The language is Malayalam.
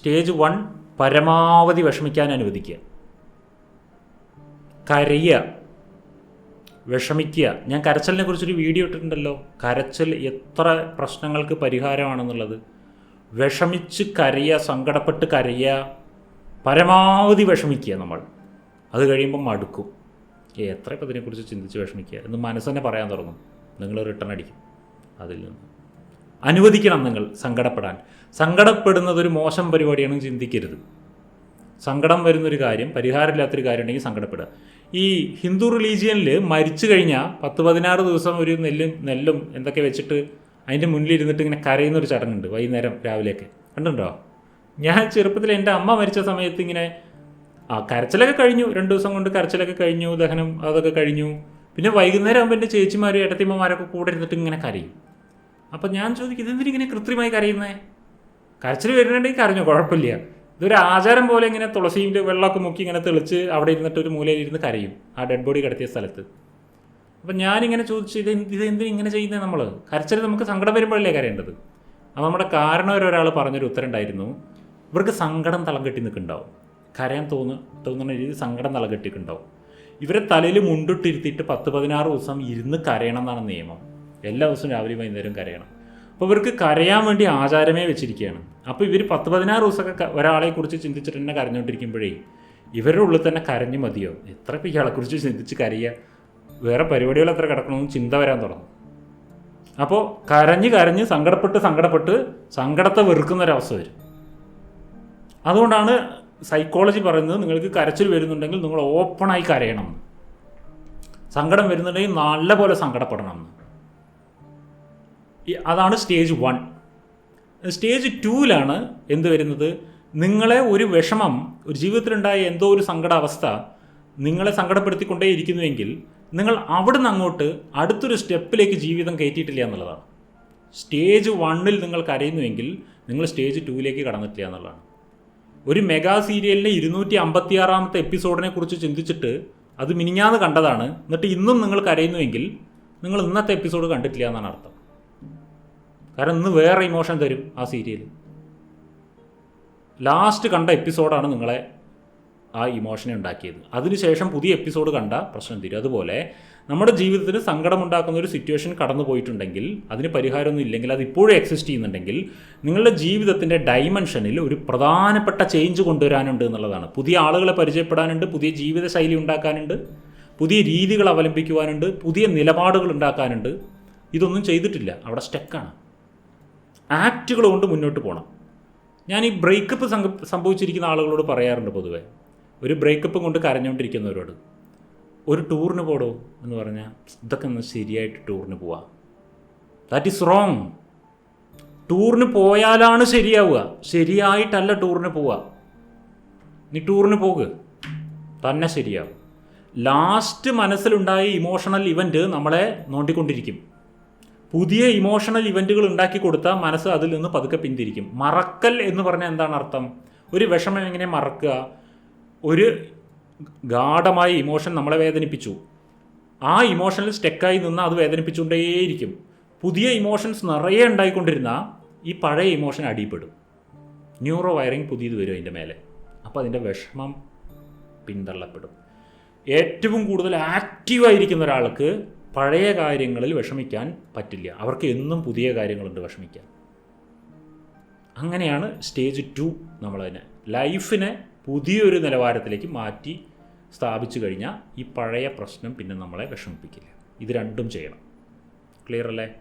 സ്റ്റേജ് വൺ പരമാവധി വിഷമിക്കാൻ അനുവദിക്കുക. കരയുക. വിഷമിക്കുക. ഞാൻ കരച്ചലിനെ കുറിച്ചൊരു വീഡിയോ ഇട്ടിട്ടുണ്ടല്ലോ. കരച്ചൽ എത്ര പ്രശ്നങ്ങൾക്ക് പരിഹാരമാണെന്നുള്ളത്. വിഷമിച്ച് കരയുക സങ്കടപ്പെട്ട് കരയുക പരമാവധി വിഷമിക്കുക നമ്മൾ. അത് കഴിയുമ്പോൾ മടുക്കും. എത്ര ഇപ്പം ചിന്തിച്ച് വിഷമിക്കുക? എന്ന് മനസ്സ് തന്നെ പറയാൻ തുടങ്ങും. നിങ്ങൾ റിട്ടേൺ അടിക്കും. അതിൽ നിന്ന്. അനുവദിക്കണം നിങ്ങൾ സങ്കടപ്പെടാൻ. സങ്കടപ്പെടുന്നത് ഒരു മോശം പരിപാടിയാണെന്ന് ചിന്തിക്കരുത്. സങ്കടം വരുന്നൊരു കാര്യം പരിഹാരമില്ലാത്തൊരു കാര്യം ഉണ്ടെങ്കിൽ സങ്കടപ്പെടുക. ഈ ഹിന്ദു റിലീജിയനിൽ മരിച്ചു കഴിഞ്ഞാൽ പത്ത് പതിനാറ് ദിവസം ഒരു നെല്ലും നെല്ലും എന്തൊക്കെ വെച്ചിട്ട് അതിന്റെ മുന്നിൽ ഇരുന്നിട്ട് ഇങ്ങനെ കരയുന്ന ഒരു ചടങ്ങുണ്ട് വൈകുന്നേരം രാവിലെയൊക്കെ. കണ്ടുണ്ടോ? ഞാൻ ചെറുപ്പത്തിൽ എന്റെ അമ്മ മരിച്ച സമയത്ത് ഇങ്ങനെ ആ കരച്ചിലൊക്കെ കഴിഞ്ഞു. രണ്ട് ദിവസം കൊണ്ട് കരച്ചിലൊക്കെ കഴിഞ്ഞു ദഹനം അതൊക്കെ കഴിഞ്ഞു. പിന്നെ വൈകുന്നേരം ആകുമ്പോൾ എന്റെ ചേച്ചിമാരും ഇടത്തിമ്മമാരൊക്കെ കൂടെ ഇരുന്നിട്ട് ഇങ്ങനെ കരയും. അപ്പം ഞാൻ ചോദിക്കും ഇതെന്തിനിങ്ങനെ കൃത്രിമായി കരയുന്നേ? കരച്ചിൽ വരുന്നുണ്ടെങ്കിൽ കരഞ്ഞു കുഴപ്പമില്ല. ഇതൊരു ആചാരം പോലെ ഇങ്ങനെ തുളസിന്റെ വെള്ളമൊക്കെ മുക്കി ഇങ്ങനെ തെളിച്ച് അവിടെ ഇരുന്നിട്ട് ഒരു മൂലയിൽ ഇരുന്ന് കരയും ആ ഡെഡ് ബോഡി കിടത്തിയ സ്ഥലത്ത്. അപ്പം ഞാനിങ്ങനെ ചോദിച്ചു ഇത് ഇത് എന്തിനാ ഇങ്ങനെ ചെയ്യുന്നത് നമ്മൾ കരച്ചിൽ നമുക്ക് സങ്കടം വരുമ്പോഴല്ലേ കരയേണ്ടത്? അപ്പോൾ നമ്മുടെ കാരണവർ ഒരാൾ പറഞ്ഞൊരു ഉത്തരം ഉണ്ടായിരുന്നു. ഇവർക്ക് സങ്കടം തളം കെട്ടി നിൽക്കുന്നുണ്ടാവും. കരയാൻ തോന്നു തോന്നുന്ന രീതി സങ്കടം തളം കെട്ടിക്കുണ്ടാവും ഇവരെ തലയിൽ മുണ്ടിട്ടിരുത്തിയിട്ട് പത്ത് പതിനാറ് ദിവസം ഇരുന്ന് കരയണം എന്നാണ് നിയമം. എല്ലാ ദിവസവും രാവിലെ വൈകുന്നേരം കരയണം. അപ്പോൾ ഇവർക്ക് കരയാൻ വേണ്ടി ആചാരമേ വെച്ചിരിക്കുകയാണ്. അപ്പോൾ ഇവർ പത്ത് പതിനാറ് ദിവസമൊക്കെ ഒരാളെ കുറിച്ച് ചിന്തിച്ചിട്ട് തന്നെ കരഞ്ഞുകൊണ്ടിരിക്കുമ്പോഴേ ഇവരുടെ ഉള്ളിൽ തന്നെ കരഞ്ഞു മതിയോ? എത്ര ഇപ്പോൾ ഇയാളെക്കുറിച്ച് ചിന്തിച്ച് കരയുക വേറെ പരിപാടികൾ എത്ര കിടക്കണമെന്ന് ചിന്ത വരാൻ തുടങ്ങും. അപ്പോൾ കരഞ്ഞ് കരഞ്ഞ് സങ്കടപ്പെട്ട് സങ്കടപ്പെട്ട് സങ്കടത്തെ വെറുക്കുന്ന ഒരവസ്ഥ വരും. അതുകൊണ്ടാണ് സൈക്കോളജി പറയുന്നത് നിങ്ങൾക്ക് കരച്ചിൽ വരുന്നുണ്ടെങ്കിൽ നിങ്ങൾ ഓപ്പണായി കരയണം. സങ്കടം വരുന്നുണ്ടെങ്കിൽ നല്ല പോലെ സങ്കടപ്പെടണം എന്ന്. അതാണ് സ്റ്റേജ് വൺ സ്റ്റേജ് ടൂവിലാണ് എന്ത് വരുന്നത്? നിങ്ങളെ ഒരു വിഷമം ഒരു ജീവിതത്തിലുണ്ടായ എന്തോ ഒരു സങ്കടാവസ്ഥ നിങ്ങളെ സങ്കടപ്പെടുത്തിക്കൊണ്ടേ ഇരിക്കുന്നുവെങ്കിൽ നിങ്ങൾ അവിടുന്ന് അങ്ങോട്ട് അടുത്തൊരു സ്റ്റെപ്പിലേക്ക് ജീവിതം കയറ്റിയിട്ടില്ല എന്നുള്ളതാണ്. സ്റ്റേജ് വണ്ണിൽ നിങ്ങൾ കരയുന്നുവെങ്കിൽ നിങ്ങൾ സ്റ്റേജ് ടൂവിലേക്ക് കടന്നിട്ടില്ല എന്നുള്ളതാണ്. ഒരു മെഗാ സീരിയലിലെ ഇരുന്നൂറ്റി അമ്പത്തി ആറാമത്തെ എപ്പിസോഡിനെ കുറിച്ച് ചിന്തിച്ചിട്ട് അത് മിനിഞ്ഞാന്ന് കണ്ടതാണ്. എന്നിട്ട് ഇന്നും നിങ്ങൾ കരയുന്നുവെങ്കിൽ നിങ്ങൾ ഇന്നത്തെ എപ്പിസോഡ് കണ്ടിട്ടില്ല എന്നാണ് അർത്ഥം. കാരണം ഇന്ന് വേറെ ഇമോഷൻ തരും ആ സീരിയൽ ലാസ്റ്റ് കണ്ട എപ്പിസോഡാണ് നിങ്ങളെ ആ ഇമോഷനെ ഉണ്ടാക്കിയത്. അതിനുശേഷം പുതിയ എപ്പിസോഡ് കണ്ട പ്രശ്നം തീരും. അതുപോലെ നമ്മുടെ ജീവിതത്തിൽ സങ്കടമുണ്ടാക്കുന്ന ഒരു സിറ്റുവേഷൻ കടന്നു പോയിട്ടുണ്ടെങ്കിൽ അതിന് പരിഹാരമൊന്നും ഇല്ലെങ്കിൽ അത് ഇപ്പോഴും എക്സിസ്റ്റ് ചെയ്യുന്നുണ്ടെങ്കിൽ നിങ്ങളുടെ ജീവിതത്തിന്റെ ഡൈമെൻഷനിൽ ഒരു പ്രധാനപ്പെട്ട ചേഞ്ച് കൊണ്ടുവരാനുണ്ട് എന്നുള്ളതാണ്. പുതിയ ആളുകളെ പരിചയപ്പെടാനുണ്ട് പുതിയ ജീവിതശൈലി ഉണ്ടാക്കാനുണ്ട് പുതിയ രീതികൾ അവലംബിക്കുവാനുണ്ട് പുതിയ നിലപാടുകൾ ഉണ്ടാക്കാനുണ്ട്. ഇതൊന്നും ചെയ്തിട്ടില്ല. അവിടെ സ്റ്റക്കാണ് ആക്റ്റുകൾ കൊണ്ട് മുന്നോട്ട് പോകണം ഞാൻ ഈ ബ്രേക്കപ്പ് സംഭവിച്ചിരിക്കുന്ന ആളുകളോട് പറയാറുണ്ട് പൊതുവേ. ഒരു ബ്രേക്കപ്പ് കൊണ്ട് കരഞ്ഞുകൊണ്ടിരിക്കുന്നവരോട് ഒരു ടൂറിന് പോടോ എന്ന് പറഞ്ഞാൽ ഇതൊക്കെ ഒന്ന് ശരിയായിട്ട് ടൂറിന് പോവാം. ദാറ്റ് ഈസ് റോങ് ടൂറിന് പോയാലാണ് ശരിയാവുക. ശരിയായിട്ടല്ല ടൂറിന് പോവുക നീ ടൂറിന് പോകുക. തന്നെ ശരിയാവും. ലാസ്റ്റ് മനസ്സിലുണ്ടായ ഇമോഷണൽ ഇവന്റ് നമ്മളെ നോണ്ടിക്കൊണ്ടിരിക്കും. പുതിയ ഇമോഷണൽ ഇവന്റുകൾ ഉണ്ടാക്കി കൊടുത്താൽ മനസ്സ് അതിൽ നിന്ന് പതുക്കെ പിന്തിരിക്കും. മറക്കൽ എന്ന് പറഞ്ഞാൽ എന്താണ് അർത്ഥം? ഒരു വിഷമം എങ്ങനെ മറക്കുക? ഒരു ഗാഠമായ ഇമോഷൻ നമ്മളെ വേദനിപ്പിച്ചു. ആ ഇമോഷനിൽ സ്റ്റെക്കായി നിന്ന് അത് വേദനിപ്പിച്ചുകൊണ്ടേയിരിക്കും. പുതിയ ഇമോഷൻസ് നിറയെ ഉണ്ടായിക്കൊണ്ടിരുന്ന ഈ പഴയ ഇമോഷൻ അടിപ്പെടും ന്യൂറോ വയറിങ് പുതിയത് വരും അതിന്റെ മേലെ. അപ്പോൾ അതിന്റെ വിഷമം പിന്തള്ളപ്പെടും. ഏറ്റവും കൂടുതൽ ആക്റ്റീവായിരിക്കുന്ന ഒരാൾക്ക് പഴയ കാര്യങ്ങളിൽ വിഷമിക്കാൻ പറ്റില്ല. അവർക്ക് എന്നും പുതിയ കാര്യങ്ങളുണ്ട് വിഷമിക്കാൻ. അങ്ങനെയാണ് സ്റ്റേജ് ടു നമ്മളതിനെ. ലൈഫിനെ പുതിയൊരു നിലവാരത്തിലേക്ക് മാറ്റി സ്ഥാപിച്ചു കഴിഞ്ഞാൽ ഈ പഴയ പ്രശ്നം പിന്നെ നമ്മളെ വിഷമിപ്പിക്കില്ല. ഇത് രണ്ടും ചെയ്യണം. ക്ലിയർ അല്ലേ?